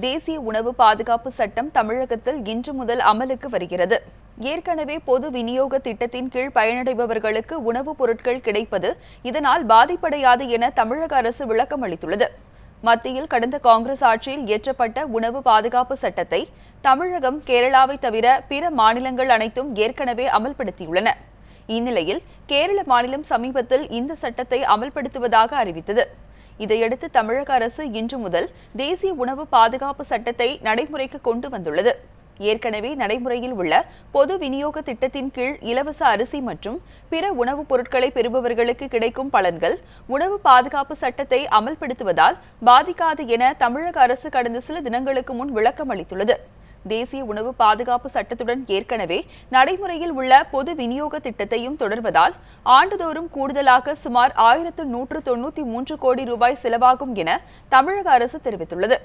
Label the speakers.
Speaker 1: தேசிய உணவு பாதுகாப்பு சட்டம் தமிழகத்தில் இன்று முதல் அமலுக்கு வருகிறது. ஏற்கனவே பொது விநியோக திட்டத்தின் கீழ் பயனடைபவர்களுக்கு உணவுப் பொருட்கள் கிடைப்பது இதனால் பாதிப்படையாது என தமிழக அரசு விளக்கம் அளித்துள்ளது. மத்தியில் கடந்த காங்கிரஸ் ஆட்சியில் இயற்றப்பட்ட உணவு பாதுகாப்பு சட்டத்தை தமிழகம் கேரளாவை தவிர பிற மாநிலங்கள் அனைத்தும் ஏற்கனவே அமல்படுத்தியுள்ளன. இந்நிலையில் கேரள மாநிலம் சமீபத்தில் இந்த சட்டத்தை அமல்படுத்துவதாக அறிவித்தது. இதையடுத்து தமிழக அரசு இன்று முதல் தேசிய உணவு பாதுகாப்பு சட்டத்தை நடைமுறைக்கு கொண்டு வந்துள்ளது. ஏற்கனவே நடைமுறையில் உள்ள பொது விநியோக திட்டத்தின் கீழ் இலவச அரிசி மற்றும் பிற உணவுப் பொருட்களை பெறுபவர்களுக்கு கிடைக்கும் பலன்கள் உணவு பாதுகாப்பு சட்டத்தை அமல்படுத்துவதால் பாதிக்காது என தமிழக அரசு கடந்த சில தினங்களுக்கு முன் விளக்கம் அளித்துள்ளது தேசிய உணவு பாதுகாப்பு சட்டத்துடன் ஏற்கனவே நடைமுறையில் உள்ள பொது விநியோக திட்டத்தையும் தொடர்வதால் ஆண்டுதோறும் கூடுதலாக சுமார் ஆயிரத்து நூற்று தொன்னூற்றி மூன்று கோடி ரூபாய் செலவாகும் என தமிழக அரசு தெரிவித்துள்ளது.